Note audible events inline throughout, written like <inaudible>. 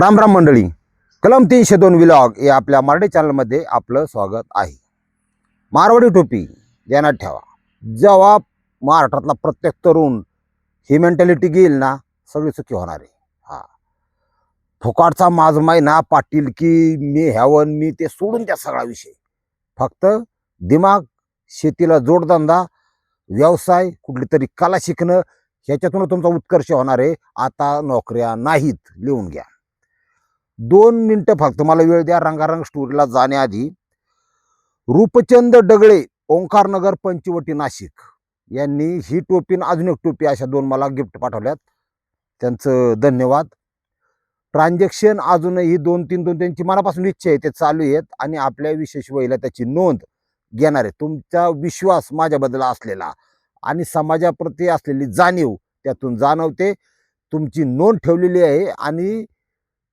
राम राम मंडळी कलम तीनशे दोन विलॉग या आपल्या मराठी चॅनलमध्ये आपलं स्वागत आहे. मारवाडी टोपी ध्यानात ठेवा. जेव्हा महाराष्ट्रातला प्रत्येक तरुण ही मेंटॅलिटी घेईल ना सगळी सुखी होणार आहे. हा. फुकाटचा माझ ना पाटील की मी ह्यावन मी ते सोडून त्या सगळा विषय. फक्त दिमाग शेतीला जोडधंदा व्यवसाय कुठली तरी कला शिकणं ह्याच्यातून तुमचा उत्कर्ष होणार आहे. आता नोकऱ्या नाहीत लिहून घ्या. दोन मिनटं फक्त. मला वेळ द्या. रंगारंग स्टोरीला जाण्याआधी रूपचंद डगळे ओंकारनगर पंचवटी नाशिक यांनी ही टोपी आणि अजून एक टोपी अशा दोन मला गिफ्ट पाठवल्यात. त्यांचं धन्यवाद. ट्रान्झॅक्शन अजूनही दोन तीन दोन त्यांची मनापासून इच्छा आहे. ते चालू आहेत आणि आपल्या विशेष वहीला त्याची नोंद घेणार आहे. तुमचा विश्वास माझ्याबद्दल असलेला आणि समाजाप्रती असलेली जाणीव त्यातून जाणवते. तुमची नोंद ठेवलेली आहे आणि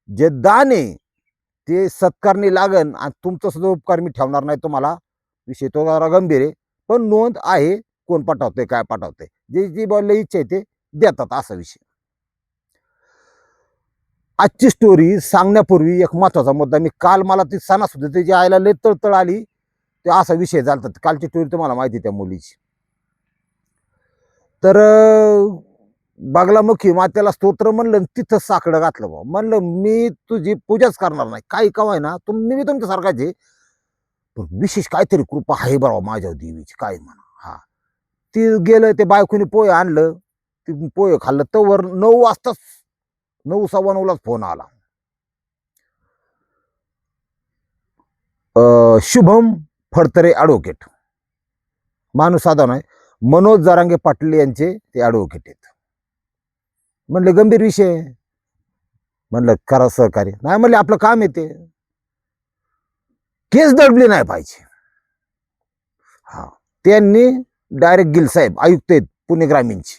जे दान आहे ते सत्कारणी लागन आणि तुमचा सुद्धा उपकार मी ठेवणार नाही तुम्हाला. विषय तो जरा गंभीर आहे. पण नोंद आहे कोण पाठवते काय पाठवते जे जी बोलले इच्छा आहे ते देतात असा विषय. आजची स्टोरी सांगण्यापूर्वी एक महत्त्वाचा मुद्दा मी काल मला ती सणासुद्धा त्याची आयला लय तळतळ आली ते असा विषय झाला कालची स्टोरी तुम्हाला माहिती आहे त्या मुलीची. तर बागलामुखी मातेला स्तोत्र म्हणलं तिथं साकडं घातलं बा म्हणलं मी तुझी पूजाच करणार नाही. काही कवाय ना तुम्ही मी तुमच्यासारखाचे पण विशेष काहीतरी कृपा आहे बरोबर माझ्या देवीची काय म्हणा. हा. ती गेलं ते बायकोनी पोहे आणलं. ती पोहे खाल्लं. तवर नऊ वाजताच नऊ सव्वा नऊलाच फोन आला. अं, शुभम फडतरे ॲडव्होकेट माणूस साधा नाही. मनोज जारांगे पाटील यांचे ते ॲडव्होकेट आहेत. म्हणलं गंभीर विषय आहे. म्हणलं करा सहकार्य. नाही म्हणले आपलं काम येते केस दडली नाही पाहिजे. हा. त्यांनी डायरेक्ट गिल साहेब आयुक्त आहेत पुणे ग्रामीणचे.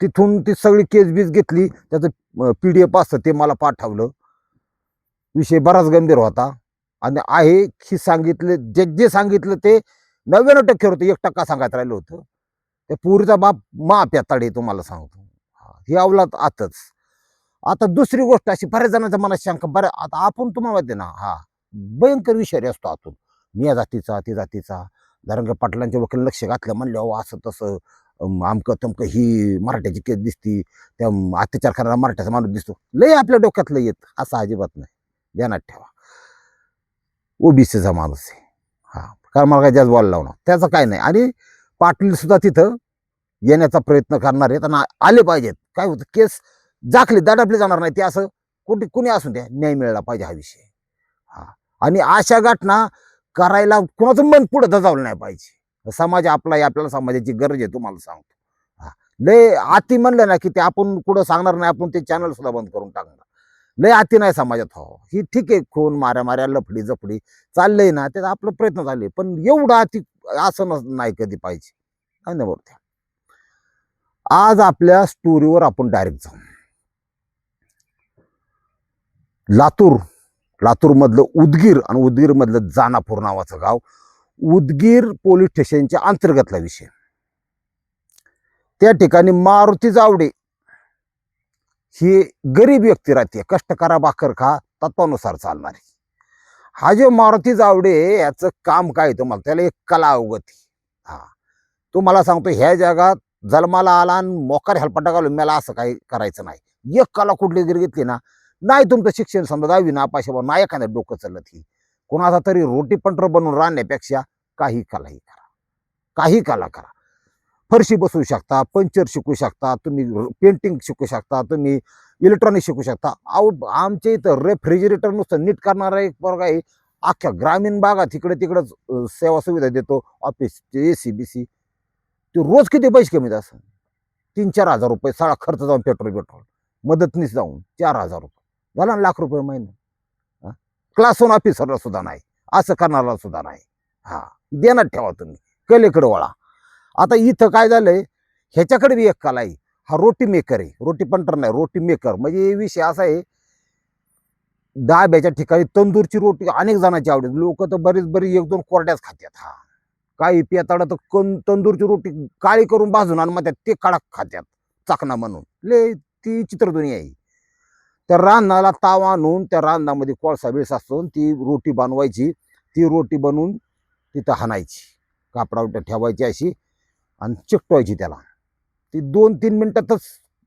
तिथून ती सगळी केस बीस घेतली त्याचं पी डी एफ असतं ते मला पाठवलं. विषय बराच गंभीर होता. आणि आहे की सांगितले जे जे सांगितलं ते नव्याण्णव टक्के होतं एक टक्का सांगायचं राहिलं होतं. ते पुरीचा बाप मा प्याताडे तुम्हाला सांगतो. ही अवलाद आतच. आता दुसरी गोष्ट अशी बऱ्याच जणांच्या मनात शंका बऱ्या आता आपण तुम्हाला माहिती ना हा भयंकर विषारी असतो आतून. मी या जातीचा ती जातीचा. धरंग पाटलांच्या वकील लक्ष घातलं म्हणलं अहो असं तसं आमकं अमकं तमकं ही मराठ्याची केस दिसती त्या अत्याचार करणारा मराठ्याचा माणूस दिसतो. लय आपल्या डोक्यातलं येत असं अजिबात नाही. ध्यानात ठेवा. ओबीसीचा माणूस आहे. हा कारण मला काय जास्त बोलायला लावणार त्याचं काय नाही. आणि पाटील सुद्धा तिथं येण्याचा प्रयत्न करणार आहेत आणि आले पाहिजेत. काय होतं केस जाखली दाडापली जाणार नाही. ते असं कुठे कुणी असून द्या न्याय मिळाला पाहिजे हा विषय. हा. आणि अशा घटना करायला कुणाचं मन पुढं दजावलं नाही पाहिजे. समाज आपला आहे आपल्याला समाजाची गरज आहे तुम्हाला सांगतो. हा. लय आती म्हणलं ना की ते आपण कुठं सांगणार नाही आपण ते चॅनल सुद्धा बंद करून टाकणार. लय आती नाही समाजात हो. ही ठीक आहे खून माऱ्या माऱ्या लफडी जफडी चाललंय ना त्याचा आपला प्रयत्न चालले पण एवढं अति असं नाही कधी पाहिजे. काय नाही आज आपल्या स्टोरीवर आपण डायरेक्ट जाऊ. लातूर लातूर मधलं उदगीर आणि उदगीर मधलं जानापूर नावाचं गाव उदगीर पोलीस स्टेशनच्या अंतर्गतला विषय. त्या ठिकाणी मारुती जावडे ही गरीब व्यक्ती राहते कष्ट करा भाकर खा तत्वानुसार चालणारी. हा जो मारुती जावडे याचं काम काय आहे तुम्हाला त्याला एक कला अवगती हा. तो मला सांगतो ह्या जगात जन्माला आला आणि मोकार हेल्पटा घालून मला असं काही करायचं नाही. एक कला कुठली जरी घेतली ना नाही तुमचं शिक्षण समजा दहावी ना पाचशे नाही एखाद्या डोकं चालत ही. कोणाचा तरी रोटी पंटर बनवून राहण्यापेक्षा काही कलाही करा. काही कला करा. फरशी बसवू शकता पंचर शिकू शकता तुम्ही पेंटिंग शिकू शकता तुम्ही इलेक्ट्रॉनिक शिकू शकता. अहो आमच्या इथं रेफ्रिजरेटर नुसतं नीट करणारा एक वर्ग आहे. अख्ख्या ग्रामीण भागात इकडे तिकडंच सेवा सुविधा देतो. Office A C B C ते रोज किती पैसे कमी असं तीन चार हजार रुपये सगळा खर्च जाऊन पेट्रोल पेट्रोल. मदतनीस जाऊन चार हजार रुपये. झाला ना लाख रुपये महिना? क्लास वन ऑफिसरला सुद्धा नाही. असं करणारा सुद्धा नाही. हा. देण्यात ठेवा तुम्ही. कलेकडे वळा. आता इथं काय झालंय? ह्याच्याकडे बी एक कला आहे. हा रोटी मेकर आहे. रोटी पंटर नाही रोटी मेकर म्हणजे विषय असा आहे डाब्याच्या ठिकाणी तंदूरची रोटी अनेक जणांची आवडते लोक तर बरीच बरी एक दोन कोरड्याच खात्यात. हा. काही पेताडा तर कन तंदूरची रोटी काळी करून भाजून आणि मग त्यात ते कडक खात्यात चाकणा म्हणून. ले ती चित्रदुनी आहे. त्या रानाला ताव आणून त्या रानामध्ये कोळसा बिळसा असतो ती रोटी बनवायची. ती रोटी बनवून तिथं हाणायची. कापडावर ठेवायची अशी आणि चिकटवायची त्याला. ती दोन तीन मिनटातच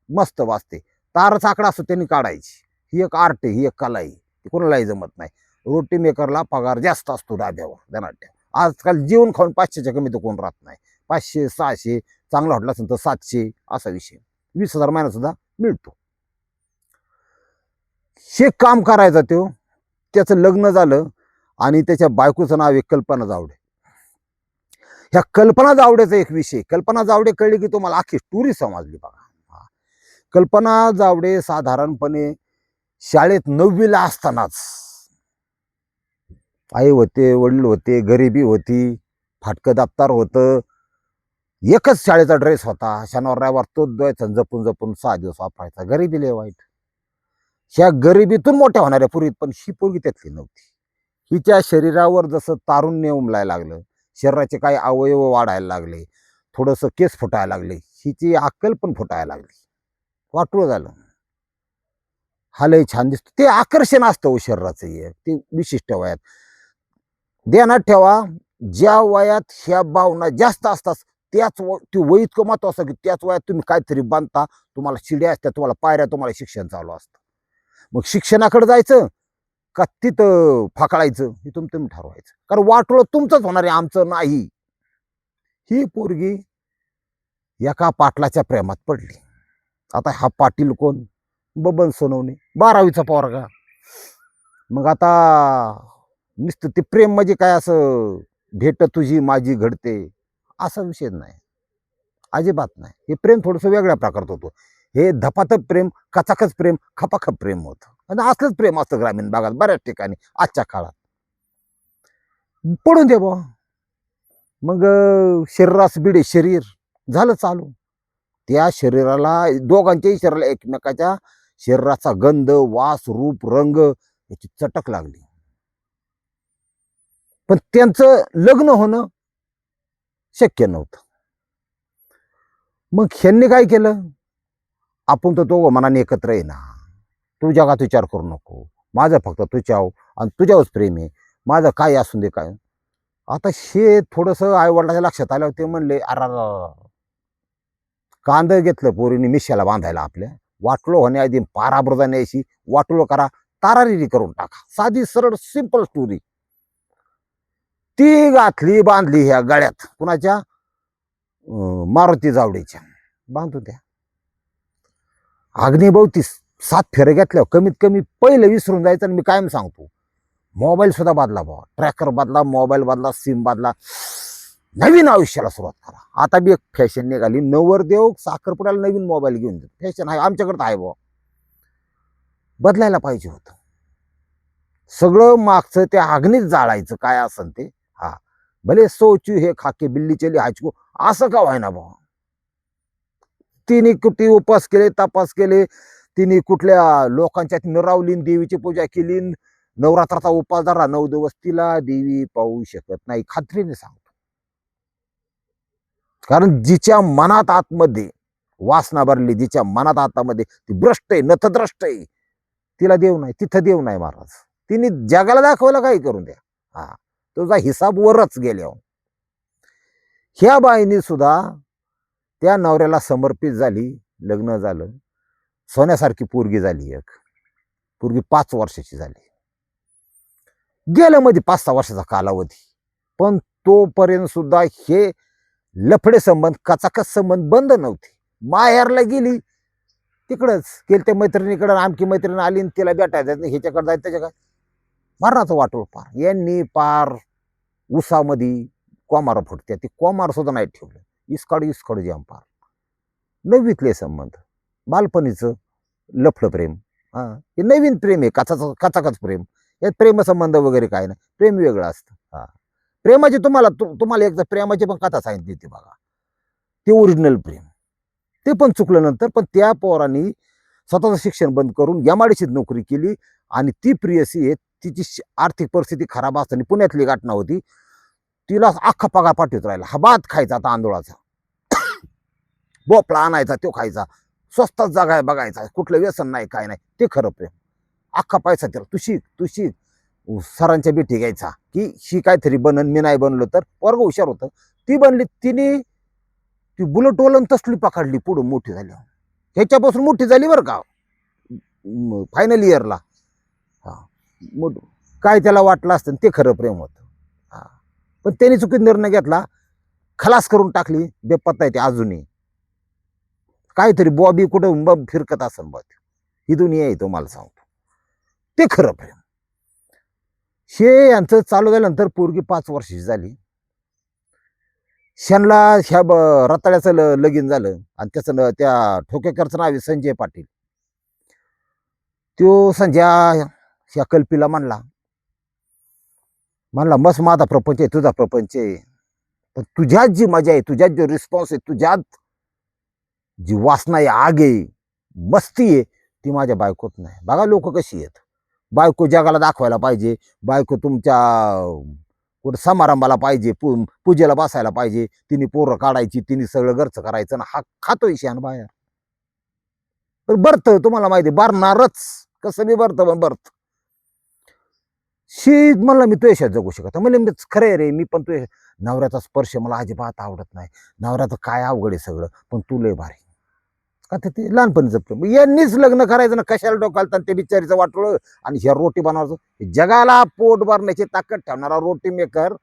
मस्त वाजते. तारच आकडा असतो त्यांनी काढायची. ही एक आर्ट आहे ही एक कला आहे. ती कोणालाही जमत नाही. रोटी मेकरला पगार जास्त असतो डाब्यावर धनाट्या आजकाल जेवण खाऊन पाचशेच्या कमी तर कोण राहत नाही. पाचशे सहाशे चांगला हॉटेल असेल तर सातशे असा विषय. वीस हजार महिना सुद्धा मिळतो. हे काम करायचा तो त्याचं लग्न झालं आणि त्याच्या बायकोचं नाव आहे कल्पना जावडे. ह्या कल्पना जावडेचा एक विषय. कल्पना जावडे कळली की तुम्हाला अख्खी स्टोरी समजली बघा. कल्पना जावडे साधारणपणे शाळेत नववीला असतानाच आई होते वडील होते गरिबी होती फाटकं दप्तार होतं. एकच शाळेचा ड्रेस होता. शनिवार रविवार तोच द्यायचा जपून जपून सहा दिवस वापरायचा. गरिबी लय वाईट. ह्या गरिबीतून मोठ्या होणाऱ्या पूर्वीत पण ही पोरगी त्यातली नव्हती. हिच्या शरीरावर जसं तारुण्य उमलायला लागलं शरीराचे काही अवयव वाढायला लागले थोडंसं केस फुटायला लागले हिची अक्कल पण फुटायला लागली. वाटलं झालं. हा लय छान दिसतो. ते आकर्षण असतं हो शरीराचं एक. ते विशिष्ट वयात. ध्यानात ठेवा ज्या वयात ह्या भावना जास्त असतात त्याच व ते वय इतकं महत्वाचं की त्याच वयात तुम्ही काहीतरी बांधता तुम्हाला शिड्या असतात तुम्हाला पायऱ्या तुम्हाला शिक्षण चालू असतं. मग शिक्षणाकडे जायचं का तिथं फाकळायचं? हे तुम तुम्ही ठरवायचं. कारण वाटोळं तुमचंच होणार आहे आमचं नाही. ही पोरगी एका पाटलाच्या प्रेमात पडली. आता हा पाटील कोण? बबन सोनवणे बारावीचा पोरगा. मग आता नुसतं ते प्रेम म्हणजे काय असं भेट तुझी माझी घडते. असा विषय नाही. अजिबात नाही. हे प्रेम थोडंसं वेगळ्या प्रकारचं होतं. हे धपातप प्रेम कचाकच प्रेम खपाखप प्रेम होतं. आणि असलंच प्रेम असतं ग्रामीण भागात बऱ्याच ठिकाणी आजच्या काळात. पडून दे बुवा. मग शरीरास बिडे शरीर झालं चालू. त्या शरीराला दोघांच्याही शरीराला एकमेकाच्या शरीराचा गंध वास रूप रंग याची चटक लागली. पण त्यांचं लग्न होणं शक्य नव्हतं. मग ह्यांनी काय केलं? आपण तर तो मनाने एकत्र आहे ना. तू जगात विचार करू नको. माझं फक्त तुझ्याव आणि तुझ्यावरच प्रेम आहे. माझं काय असून दे काय? आता हे थोडंसं आईवडिलाच्या लक्षात आलं ते म्हणले अरा कांद घेतलं पोरीने मिशाला बांधायला आपल्या. वाटलो होण्याआधी पाराबरोदा न्यायची वाटलो करा तारारिरी करून टाका. साधी सरळ सिंपल स्टोरी ती घातली बांधली ह्या गळ्यात कुणाच्या? मारुती जावडीच्या. बांधून द्या. अग्निभोवती सात फेरे घेतल्यावर कमीत कमी पहिले विसरून जायचं आणि मी कायम सांगतो. मोबाईल सुद्धा बदला भावा. ट्रॅकर बदला मोबाईल बदला सिम बदला. नवीन आयुष्याला सुरुवात करा. आता बी एक फॅशन निघाली. नवरदेव साखरपुड्याला नवीन मोबाईल घेऊन देतो फॅशन आहे आमच्याकडं आहे भावा. बदलायला पाहिजे होतं. सगळं मागचं ते अग्नीच जाळायचं काय असेल ते. हा. भले सोचू हे खाके बिल्ली चली हाचको असं का व्हायना भाऊ तिने कुठे उपास केले तपास केले. तिने कुठल्या लोकांच्या मिरावलीन देवीची पूजा केली नवरात्राचा उपास धरला नऊ दिवस तिला देवी पाहू शकत नाही. खात्रीने सांगतो. कारण जिच्या मनात आतमध्ये वासना भरली जिच्या मनात आतामध्ये ती भ्रष्ट आहे नथद्रष्ट आहे. तिला देव नाही तिथं देव नाही महाराज. तिने जगाला दाखवलं काही करून द्या. हा. तुझा हिसाब वरच गेल्या हो. ह्या बाईनी सुद्धा त्या नवऱ्याला समर्पित झाली लग्न झालं. सोन्यासारखी पोरगी झाली एक. पोरगी पाच वर्षाची झाली. गेलं मध्ये पाच सहा वर्षाचा कालावधी. पण तोपर्यंत सुद्धा हे लफडे संबंध कचाकच संबंध बंद नव्हते. माहेरला गेली तिकडंच गेली त्या मैत्रिणीकडं आणखी मैत्रीण आली आणि तिला भेटायचं नाही ह्याच्याकडे जायचं त्याच्याकडे. मरणाचं वाटोळ पार. यांनी पार उसामध्ये कोमार फुटत्या. ती कोमार सुद्धा नाही ठेवलं. इसकाड इसकाड जाम पार. नववीतले संबंध. बालपणीचं लफडं प्रेम. हां? हे नवीन प्रेम आहे. कचाच कचाकच प्रेम. यात प्रेमसंबंध वगैरे काय नाही. प्रेम वेगळं असतं. हां. प्रेमाची तुम्हाला तु- तुम्हाला एकदा प्रेमाची पण कथा सांगितली ती बघा. ते ओरिजिनल प्रेम. ते पण चुकलं नंतर पण त्या पोरांनी स्वतःचं शिक्षण बंद करून यमाडीशीत नोकरी केली. आणि ती प्रियसी आहे तिची आर्थिक परिस्थिती खराब असताना पुण्यातली घटना होती. तिला अख्खा पगार पाठवत राहिला. हा भात खायचा तांदूळाचा <coughs> भोपळा आणायचा तो खायचा. स्वस्तात जागा बघायचा. कुठलं व्यसन नाही काय नाही. ते खरं प्रेम. अख्खा पैसा तिला. तू शिक तू शिक सरांच्या बेटी घ्यायचा. की शी काहीतरी बनन मी नाही बनलो तर. वर्ग हुशार होतं. ती बनली तिने ती बुलट ओलन तसली पकडली पुढं मोठी झाली ह्याच्यापासून मोठी झाली बरं का. फायनल इयरला मोठ काय त्याला वाटलं असतं ते खरं प्रेम होतं. हा. पण त्यांनी चुकीत निर्णय घेतला खलास करून टाकली बेपत्ता येते अजूनही. काहीतरी बॉबी कुठं बॉब फिरकत असेल बघ. ही दुनिया आहे तुम्हाला सांगतो. ते खरं प्रेम. हे यांचं चालू झाल्यानंतर पोरगी पाच वर्षाची झाली. शनला ह्या ब- रताळ्याचं ल- लगीन झालं आणि त्याचं त्या ठोकेकरचं नाव आहे संजय पाटील. तो संजय या कल्पीला म्हणला. म्हणला मस्त माझा प्रपंच आहे तुझा प्रपंच आहे. पण तुझ्यात जी मजा आहे तुझ्यात जो रिस्पॉन्स आहे तुझ्यात जी वासना आहे आग आहे मस्ती आहे ती माझ्या बायकोत नाही. बघा लोक कशी आहेत. बायको जगाला दाखवायला पाहिजे. बायको तुमच्या कुठं समारंभाला पाहिजे पू पूजेला बसायला पाहिजे. तिने पोरं काढायची तिने सगळं घरचं करायचं ना हा खातोय शान बाहेर. पण बरतं तुम्हाला माहिती बरणारच कसं बी बरतं पण बरतं शी मला मी तुझ्याशात जगू शकत म्हणजे मी खरं आहे रे मी पण तुझ्या नवऱ्याचा स्पर्श मला अजिबात आवडत नाही. नवऱ्याचं काय अवघड आहे सगळं पण तू लय भारी का तर ते लहानपणीचं प्रेम यांनीच लग्न करायचं ना कशाला डोकालतात ते बिचारीचं वाटलं आणि ह्या रोटी बनवायचं? जगाला पोट भरण्याची ताकद ठेवणारा रोटी मेकर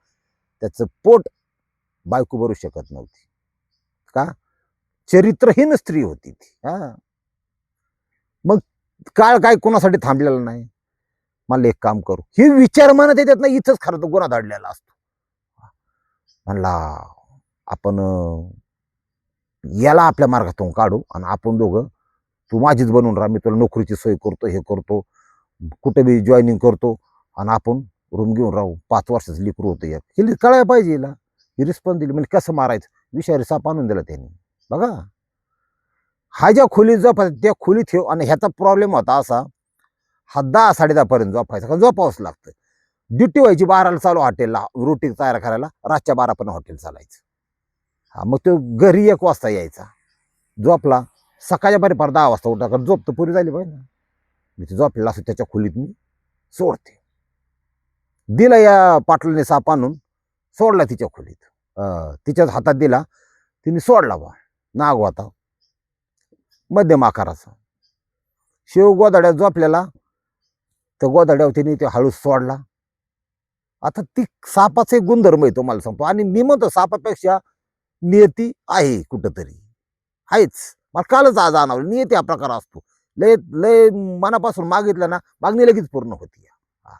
त्याचं पोट बायको भरू शकत नव्हती. का? चरित्रहीन स्त्री होती ती. हा. मग काळ काय कोणासाठी थांबलेला नाही? मला एक काम करू. हे विचार म्हणत येतात ना इथंच खरं तर गुन्हा धाडलेला असतो. म्हणला आपण याला आपल्या मार्गातून काढू आणि आपण दोघं तू माझीच बनवून राहा मी तुला नोकरीची सोय करतो हे करतो कुठे बी जॉईनिंग करतो आणि आपण रूम घेऊन राहू. पाच वर्षाचं लिकरू होतं या हे कळायला पाहिजे हिला ही रिस्पॉन्स दिली. म्हणजे कसं मारायचं? विषारी साप आणून दिला त्यांनी. बघा. हा ज्या खोलीत जप त्या खोलीत ठेव आणि ह्याचा प्रॉब्लेम होता असा हा दहा साडे दहापर्यंत झोपायचा कारण झोपावंच लागतं ड्युटी व्हायची बाराला चालू हॉटेलला रोटी तयार करायला रातच्या बारा पण हॉटेल चालायचं. हा मग तो घरी एक वाजता यायचा. झोपला. सकाळच्या बारी फार दहा वाजता उठा कारण झोप तर पुरी झाली पाहिजे ना. मी ते झोपलेला असतो त्याच्या खोलीत मी सोडते. दिला या पाटलाने साप आणून सोडला तिच्या खोलीत. तिच्याच हातात दिला. तिने सोडला बा. नाग होता मध्यम आकाराचा. शिव गोदाड्यात झोपलेला. त्या गोदाड्यावर ते हळूच सोडला. आता ती सापाचे गुणधर्म आहे तुम्हाला सांगतो. आणि मी म्हणतो सापापेक्षा नियती आहे कुठंतरी. आहेच. मला कालच आज आणावलं नियती हा प्रकार असतो. लय लय मनापासून मागितलं ना मागणी लगेच पूर्ण होती. हा.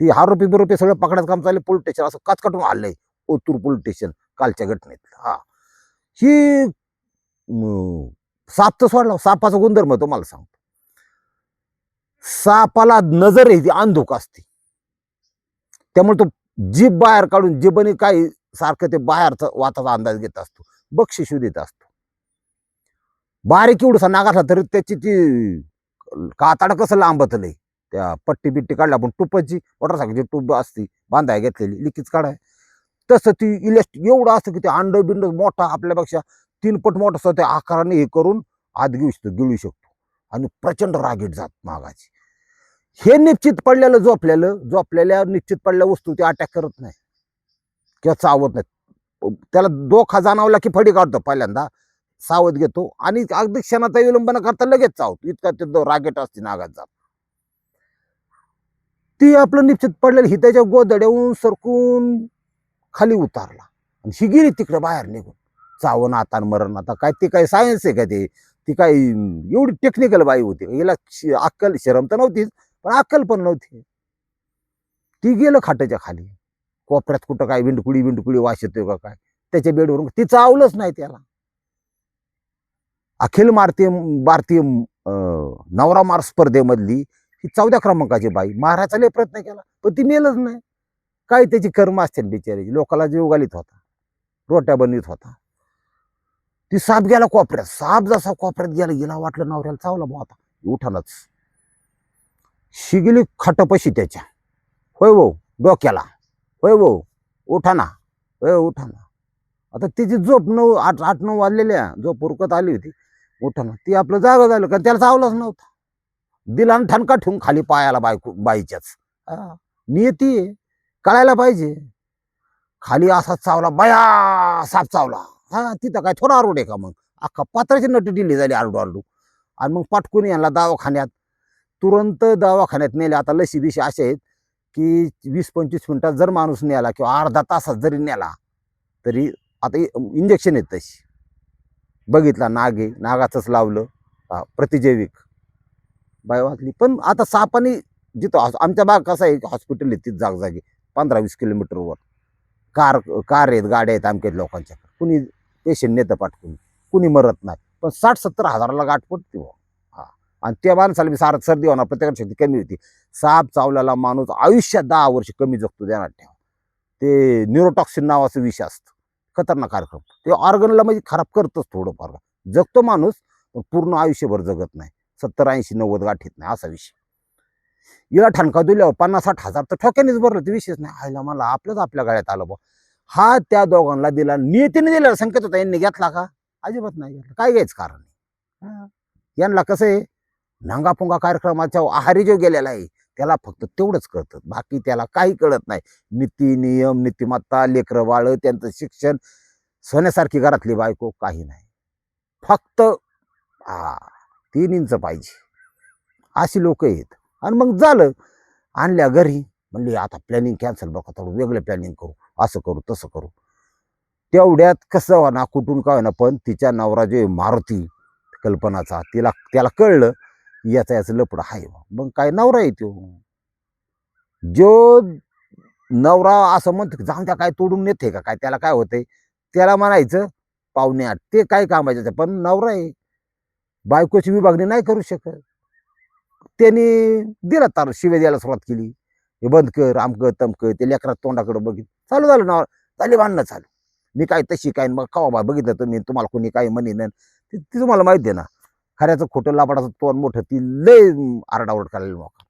ती आरोपी बिरोपी सगळं पकडायचं काम चालले पोलीस स्टेशन असं काचकाटून आलंय ओतूर पोलीस स्टेशन कालच्या घटनेत हा. ही साप तर सोडला. सापाचा गुणधर्म आहे तुम्हाला सांगतो. सापाला नजर आहे ती अंधुक असते. त्यामुळे तो जीभ बाहेर काढून जिबनी काही सारखं ते बाहेरचा वाताचा अंदाज घेत असतो बक्षिशू देत असतो. बारीक एवढसा नागातला तरी त्याची ती काताड कसं लांबतलंय त्या पट्टी बिट्टी काढल्या पण टुपची मोटरसायकलची टूप असती बांधाय घेतलेली लिकीच काढाय. तसं ती इलेस्ट एवढं असतं की ते अंड बिंड मोठा आपल्यापेक्षा तीन पट मोठं असतं त्या आकाराने हे करून आत घेऊ शकतो गिळू शकतो. आणि प्रचंड रागीट जात मागाची. हे निश्चित पडलेलं झोपलेलं झोपलेल्या निश्चित पडल्या वस्तू ते अटॅक करत नाही. किंवा चावत नाही त्याला दोखा जाणवला की फडी काढतो पहिल्यांदा सावध घेतो आणि अगदी क्षणाचा विलंबन करता लगेच चावतो. इतका ते रागेट असते नागात जात ती आपलं निश्चित पडलेलं ही त्याच्या गोदड्याहून सरकून खाली उतारला. आणि ही गेली तिकडे बाहेर निघून. चावण आता मरण आता काय ते काय सायन्स आहे का ते? ती काय एवढी टेक्निकल बाई होती. हिला अक्कल शरम तर नव्हतीच. पण अक्कल पण नव्हती. ती गेलं खाटाच्या खाली. कोपऱ्यात कुठं काय विंडकुळी विंडकुळी वास येतोय का काय? त्याच्या बेडवरून ती चावलंच नाही त्याला. अखिल भारतीय भारतीय अं, नवरा मार स्पर्धेमधली ही चौथ्या क्रमांकाची बाई. मारायचा लय प्रयत्न केला पण ती मेलच नाही. काही त्याची कर्म असते बिचारी लोकाला जीवगालीत होता. रोट्या बनवीत होता. ती साप गेला कोपऱ्यात. साप जसा कोपऱ्यात गेला गेला वाटलं नवऱ्याला चावला बुवा आता. उठानच. शिगली खटपशी त्याच्या. होय भाऊ डोक्याला. होय भाऊ उठा ना होय उठा ना आता तिची झोप नऊ आठ आठ नऊ वाजलेल्या झोप उरकत आली होती. उठा ना ती आपलं जागा झालं कारण त्याला चावलाच नव्हता. दिला ठणका ठेवून खाली पायाला बायको बाईच्याच. नियती आहे. कळायला पाहिजे. खाली असाच चावला बया साप चावला. हा तिथं काय थोडा आरोड आहे का मग? अख्खा पात्राची नट दिली झाली आरडू आरडू. आणि मग पाटकून यांना दवाखान्यात तुरंत दवाखान्यात नेले. आता लशी बिशी असे आहेत की वीस पंचवीस मिनटात जर माणूस नेला किंवा अर्धा तासात जरी नेला तरी आता इंजेक्शन येत तशी. बघितला नाग आहे नागाचंच लावलं प्रतिजैविक. बाय वाचली पण आता सापाने जिथं हॉस- आमच्या भाग कसं आहे हॉस्पिटल आहे तिथं जागजागी पंधरा वीस किलोमीटरवर कार कार आहेत गाड्या आहेत आमच्या लोकांच्या. कुणी पेशंट नेतं पाठवून. कुणी मरत नाही. पण साठ सत्तर हजाराला गाठ पडते आणि त्या माणसाला मी सारं सर्दी होणार प्रत्येकाची शक्ती कमी होती. साप चावलेला माणूस आयुष्यात दहा वर्ष कमी जगतो ध्यानात ठेवा. ते न्यूरोटॉक्सिन नावाचं विष असतं. खतरनाक कार्यक्रम. ते ऑर्गनला म्हणजे खराब करतोच थोडंफार. जगतो माणूस पण पूर्ण आयुष्यभर जगत नाही. सत्तर ऐंशी नव्वद गाठीत नाही असा विषय हिला ठणका दिल्यावर पन्नास साठ हजार तर ठोक्यानेच भरलं ते विषयच नाही. आयला मला आपलंच आपल्या गाड्यात आलं बा हा त्या दोघांना दिला. नियतीने दिला. संकेत होता यांनी घेतला का? अजिबात नाही घेतला. काय घ्यायचं कारण? यांना कसं आहे? नांगापुंगा कार्यक्रमाच्या आहारी जो गेलेला आहे त्याला फक्त तेवढंच कळतं. बाकी त्याला काही कळत नाही. नीती नियम नीतिमत्ता लेकरं बाळ त्यांचं शिक्षण सोन्यासारखी घरातली बायको काही नाही. फक्त हा तीन इंच पाहिजे. अशी लोक आहेत. आणि मग झालं आणल्या घरी. म्हणली आता प्लॅनिंग कॅन्सल बघा थोडं वेगळं प्लॅनिंग करू. असं करू तसं करू. तेवढ्यात कसं ना कुठून काय ना पण तिच्या नवरा जे मारुती कल्पनाचा तिला त्याला कळलं याचा याचं लपड आहे बा. मग काय नवरा येतो जो नवरा असं म्हणतो की जाऊन त्या काय तोडून नेते का? काय त्याला काय होतंय? त्याला म्हणायचं पाहुणे आठ ते काय कामायचं पण नवरा आहे. बायकोची विभागणी नाही करू शकत. त्यांनी दिला तार शिव्या द्यायला सुरुवात केली. हे बंद कर आमकं तमकं ते लेकरात तोंडाकडं बघित चालू झालं नवरा. झाली भांडणं चालू. मी काय तशी काय मग कवा बा बघितलं तुम्ही तुम्हाला कोणी काही म्हणे ना ते तुम्हाला माहिती आहे ना. खऱ्याचं खोटं लापाडाचं तोंड मोठं ती लय आरडाओरड करायला मोका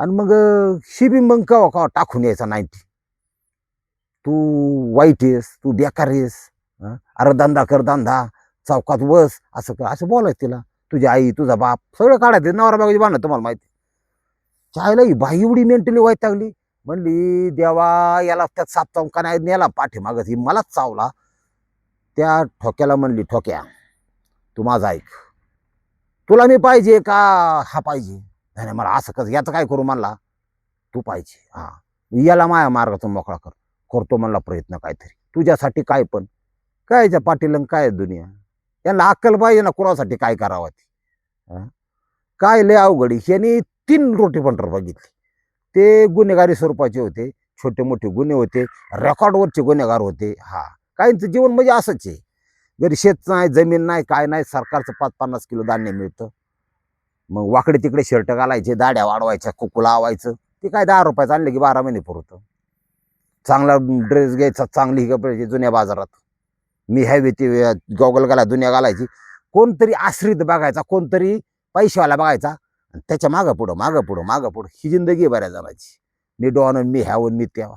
आणि मग शिबी मग कवा कवा टाकून यायचा नाईन्टी. तू वाईट आहेस तू बेकार आहेस अरे धंदा कर धंदा चौकात बस असं कर असं बोलायचं तिला. तुझी आई तुझा बाप सगळं काढायचं. नवरा बाबाची भांडणं तुम्हाला माहिती. चायला ही बाई एवढी मेंटली वाईट लागली. म्हणली देवा याला त्यात साप चौका नाही नेला पाठीमागच ही मलाच चावला. त्या ठोक्याला म्हणली ठोक्या तू माझा ऐक. तुला मी पाहिजे का? हा पाहिजे. नाही मला असं कसं याचं काय करू म्हणला? तू पाहिजे. हा. याला माया मार्गातून मोकळा कर. करतो म्हणला प्रयत्न काहीतरी. तुझ्यासाठी काय पण. काय याच्या पाटील काय दुनिया? यांना अक्कल पाहिजे ना कुणासाठी काय करावं ती. काय लय अवघडी ह्यांनी तीन रोटी पंटर बघितली. ते गुन्हेगारी स्वरूपाचे होते छोटे मोठे गुन्हे होते रेकॉर्डवरचे गुन्हेगार होते. हा. काहींचं जीवन म्हणजे असंच आहे. शेत नाही जमीन नाही काय नाही सरकारचं पाच पन्नास किलो धान्य मिळतं. मग वाकडे तिकडे शर्ट घालायचे दाड्या वाढवायच्या कुकू लावायचं. ते काय दहा रुपयाचं आणलं की बारा महिने पुरतं. चांगला ड्रेस घ्यायचा चांगली कपड्याची जुन्या बाजारात. मी हॅवी ती गॉगल घाला दुनिया घालायची. कोणतरी आश्रित बघायचा कोणतरी पैशावाला बघायचा. आणि त्याच्या मागं पुढं मागं पुढं मागं पुढं ही जिंदगी बऱ्या जणाची मी डॉन मी ह्यावून मी त्या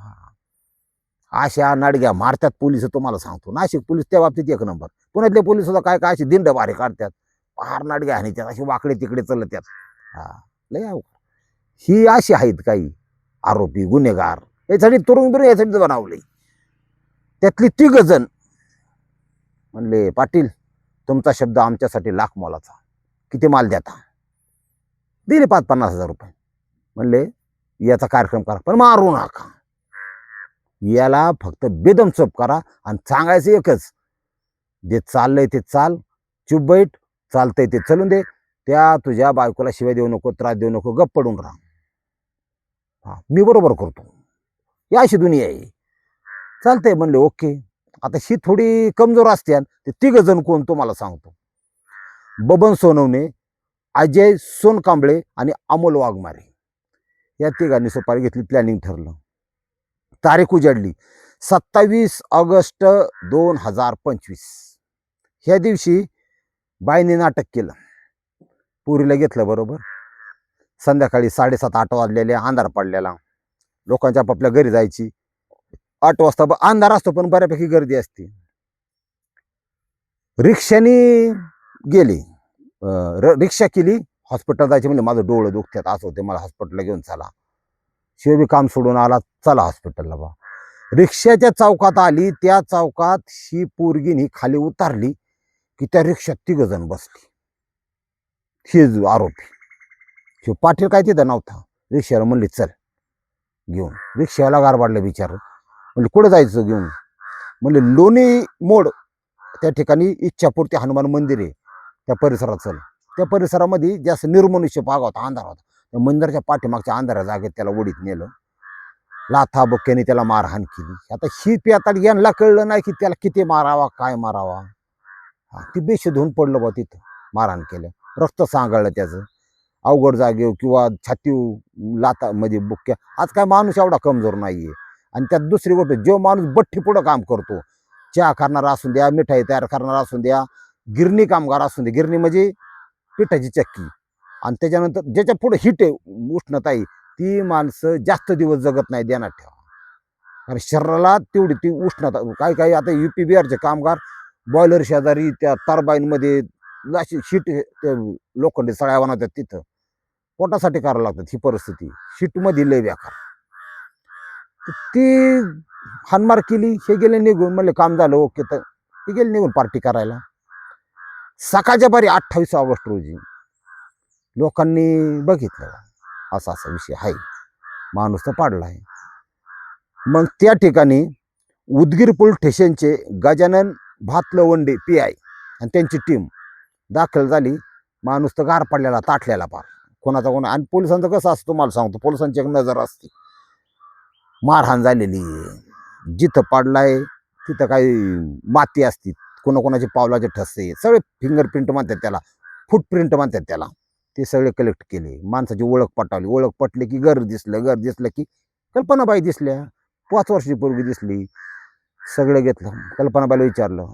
अशा नाडग्या मारतात पोलीस तुम्हाला सांगतो. नाशिक पोलीस त्या बाबतीत एक नंबर. पुण्यातले पोलीस सुद्धा काय काय अशी दिंड बारे काढतात. फार नाडग्या आणि त्यात अशी वाकडे तिकडे चालतात हा लय ही अशी आहेत काही आरोपी गुन्हेगार. यासाठी तरुण बिरुण यासाठी बनावले. त्यातली तिघ जण म्हणले पाटील तुमचा शब्द आमच्यासाठी लाख मोलाचा. किती माल देता? दिले पाच पन्नास हजार रुपये. म्हणले याचा कार्यक्रम करा पण मारू नका. याला फक्त बेदम चोप करा आणि सांगायचं एकच. जे चाललंय ते चाल चुप बैठ चालतंय ते चलून दे. त्या तुझ्या बायकोला शिवाय देऊ नको त्रास देऊ नको गप्प पडून राहा. हा मी बरोबर करतो. या अशी दुनिया आहे. चालतंय म्हणले ओके. आता शी थोडी कमजोर असते ते तिघ जण कोण मला सांगतो. बबन सोनवणे अजय सोनकांबळे आणि अमोल वाघमारे. या तिघांनी सुपारी घेतली प्लॅनिंग ठरलं. तारीख उजाडली. सत्तावीस ऑगस्ट दोन हजार पंचवीस. ह्या दिवशी बाईने नाटक केलं. पुरीला घेतलं बरोबर. संध्याकाळी साडेसात आठ वाजलेले अंधार पडलेला. लोकांच्या आपापल्या घरी जायची. आठ वाजता ब- अंधार असतो पण बऱ्यापैकी गर्दी असते. रिक्षाने गेली. र- रिक्षा केली. हॉस्पिटल जायचे म्हणजे माझं डोळं दुखतात असं होते मला हॉस्पिटलला घेऊन चला. शिवबी काम सोडून आला चला हॉस्पिटलला बा. रिक्षाच्या चौकात आली त्या चौकात ही पोरगीनी खाली उतारली की त्या रिक्षात तिघजण बसली. हे आरोपी. शिव पाटील काय तिथं नव्हता? रिक्षाला म्हणली चल घेऊन. रिक्षाला गारबाडलं बिचार. म्हणजे कुठं जायचं घेऊन? म्हणजे लोणी मोड. त्या ठिकाणी इच्छापूर्ती हनुमान मंदिर आहे. त्या परिसरात चल. त्या परिसरामध्ये जास्त निर्मनुष्य भाग होता अंधार होता. मंदिराच्या पाठीमागच्या अंधारा जागेत त्याला ओढीत नेलं. लाथा बक्क्याने त्याला मारहाण केली. आता ही पेताड यांना कळलं नाही की त्याला किती मारावा काय मारावा. हा, ती बेशुद्ध होऊन पडलं बा तिथं मारहाण केलं. रक्त सांगळलं त्याचं. अवघड जागेव किंवा छातीव लाता म्हणजे बुक्क्या. आज काय माणूस एवढा कमजोर नाहीये. आणि त्यात दुसरी गोष्ट जो माणूस बठ्ठी पुढं काम करतो चहा करणारा असून द्या मिठाई तयार करणारा असून द्या गिरणी कामगार असून द्या. गिरणी म्हणजे पिठाची चक्की. आणि त्याच्यानंतर ज्याच्या पुढे हिट आहे उष्णता आहे ती माणसं जास्त दिवस जगत नाही देण्यात ठेवा. कारण शरीराला तेवढी ती उष्णता काही काही आता यू पी बिहारचे कामगार बॉयलर शेजारी त्या टर्बाईनमध्ये अशी शीट लोखंडी सळ्या बनवतात तिथं. पोटासाठी करावं लागतात ही परिस्थिती. शीटमध्ये लय व्याकार ती हानमार केली हे गेले निघून म्हणले काम झालं ओके तर हे गेले निघून पार्टी करायला. सकाळच्या बारी अठ्ठावीस ऑगस्ट रोजी. लोकांनी बघितलं असा असा विषय आहे. माणूस तर पाडला आहे. मग त्या ठिकाणी उदगीर पोलीस स्टेशनचे गजानन भातलवंडे पी आय आणि त्यांची टीम दाखल झाली. माणूस तर गार पडलेला ताटलेला पार कोणाचा कोणा आणि पोलिसांचं कसं असतं तुम्हाला सांगतो. पोलिसांची एक नजर असते. मारहाण झालेली जिथं पाडलाय तिथं काही माती असती. कोणाकोणाचे पावलाचे ठसे. सगळे फिंगरप्रिंट म्हणतात त्याला. फुटप्रिंट म्हणतात त्याला. ते सगळे कलेक्ट केले. माणसाची ओळख पटावली. ओळख पटली की घर दिसलं घर दिसलं की कल्पनाबाई दिसल्या. पाच वर्षाची दिसली. सगळं घेतलं. कल्पनाबाईला विचारलं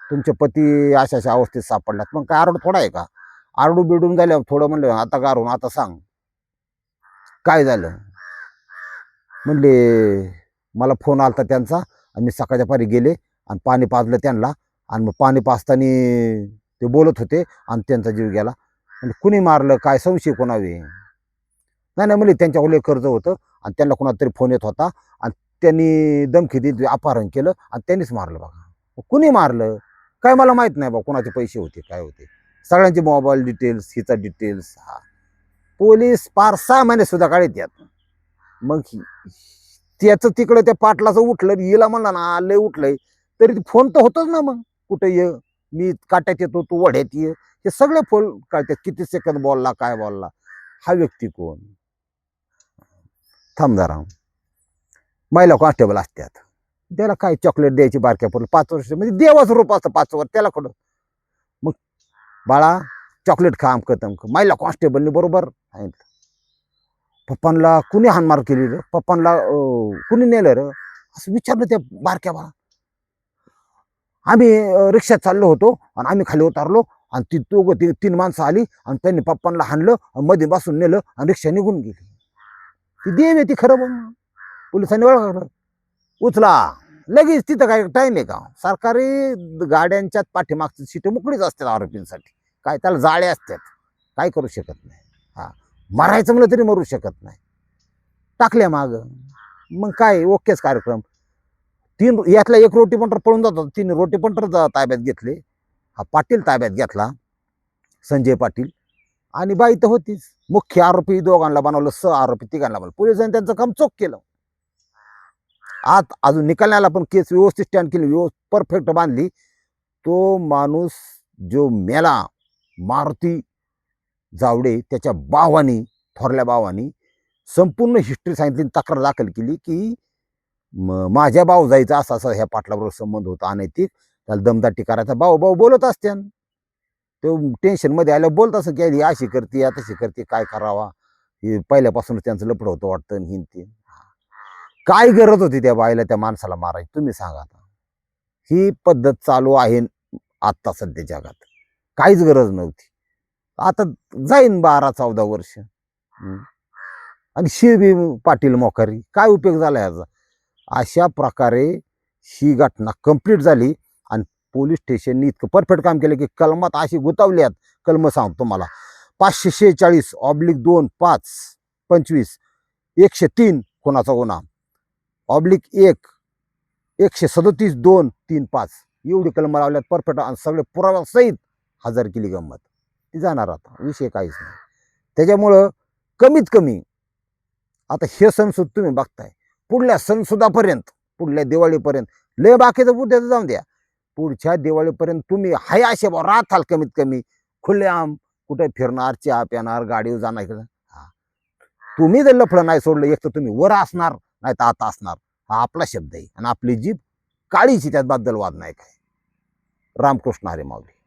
तुमचे पती अशा अशा अवस्थेत सापडल्यात मग काय आरडू थोडा आहे का? आरडू बिडून झाल्यावर थोडं म्हणलं आता गारून आता सांग. काय झालं? म्हणले मला फोन आला त्यांचा आणि मी सकाळच्या पारी गेले आणि पाणी पाजलं त्यांना आणि मग पाणी पाजताना ते बोलत होते आणि त्यांचा जीव गेला. म्हणजे कुणी मारलं काय संशय कोणावे नाही नाही म्हणजे त्यांच्याकडे कर्ज होतं आणि त्यांना कोणातरी फोन येत होता आणि त्यांनी धमकी दिली अपहरण केलं आणि त्यांनीच मारलं बघा. कुणी मारलं? काय मला माहीत नाही बा कोणाचे पैसे होते काय होते. सगळ्यांचे मोबाईल डिटेल्स हिचा डिटेल्स हा. पोलीस पार सहा महिने सुद्धा काढत यात मग त्याचं तिकडं त्या पाटलाचं उठलं येला म्हणला ना लय उठलंय तरी फोन तर होतच ना मग. कुठं ये? मी काट्यात येतो तू वड्यात ये. हे सगळे फोल कळतात किती सेकंद बॉलला काय बोलला? हा व्यक्ती कोण? थांब जरा. महिला कॉन्स्टेबल असतात. त्याला काय चॉकलेट द्यायची बारक्या पडलं पाच वर्ष. म्हणजे देवाचं रूप असतं पाच वर्ष. त्याला कुठं? मग बाळा चॉकलेट खा अमकं तमकं महिला कॉन्स्टेबलने बरोबर सांगितलं पप्पांना कुणी हानमार केली रे? पप्पांना कुणी नेलं र? असं विचारलं त्या बारक्या बाळा आम्ही रिक्षात चाललो होतो आणि आम्ही खाली उतारलो. आणि ती दोघं ते तीन माणसं आली आणि त्यांनी पप्पांना हाणलं आणि मध्ये बसून नेलं आणि रिक्षा निघून गेली. ती देव आहे ती खरं बघ पोलिसांनी ओळखलं उचला. लगेच तिथं काय टाईम आहे का? सरकारी गाड्यांच्यात पाठीमागची सीटं मोकळीच असतात आरोपींसाठी. काय त्याला जाळे असतात. काय करू शकत नाही. हा. मरायचं म्हणलं तरी मरू शकत नाही. टाकल्या माग. मग काय? ओकेच कार्यक्रम. तीन यातला एक रोटी पंटर पळून जातात तीन रोटी पंटर ताब्यात घेतले. हा पाटील ताब्यात घेतला. संजय पाटील. आणि बाई तर होतीच. मुख्य आरोपी दोघांना बनवलं स आरोपी तिघांना बनवलं. पोलिसांनी त्यांचं काम चोख केलं. आत अजून निकालण्याला पण केस व्यवस्थित स्टँड केली व्यवस्थित परफेक्ट बांधली. तो माणूस जो मेला मारुती जावडे त्याच्या भावानी थोरल्या भावानी संपूर्ण हिस्ट्री सांगितली आणि तक्रार दाखल केली की माझ्या भाऊ जायचा असा असा ह्या पाटलाबरोबर संबंध होता अनैतिक. त्याला दमदाटी करायचा. भाऊ भाऊ बोलत असते तो टेन्शनमध्ये आल्या बोलत असं की अशी करते या तशी करते काय करावा? हे पहिल्यापासूनच त्यांचं लपड होतं वाटतं आणि हिन ते काय गरज होती त्या बाईला त्या माणसाला मारायची? तुम्ही सांगा आता. ही पद्धत चालू आहे आत्ता सध्या जगात. काहीच गरज नव्हती. आता जाईन बारा चौदा वर्ष. आणि शिवबी पाटील मोकारी काय उपयोग झाला याचा? अशा प्रकारे ही घटना कंप्लीट झाली. पोलीस स्टेशननी इतकं परफेक्ट काम केलं की कलमात अशी गुतावली आहेत कलम सांगतो तुम्हाला. पाचशे शेहेचाळीस ऑब्लिक दोन पाच पंचवीस एकशे तीन कोणाचा गुन्हा? ऑब्लिक एक एकशे सदोतीस दोन तीन पाच. एवढी कलम लावल्यात परफेक्ट आणि सगळे पुराव्यासहित हजर केली गंमत. ती जाणार आता. विषय काहीच नाही. त्याच्यामुळं कमीत कमी आता हे सणसूद तुम्ही बघताय. पुढल्या सणसुदापर्यंत पुढल्या दिवाळीपर्यंत. लय बाकीचं बुद्ध्याचं जाऊन द्या. पुढच्या दिवाळीपर्यंत तुम्ही हाय असे बा राहताल कमीत कमी. खुलेआम कुठे फिरणार चहा पिणार गाडीवर जाणार इकडं. हा. तुम्ही जर लफडं नाही सोडलं एक तर तुम्ही वर असणार नाही तर आता असणार. हा आपला शब्द आहे. आणि आपली जीभ काळीची त्याबद्दल वाद नाही काय. रामकृष्ण हरे माऊली.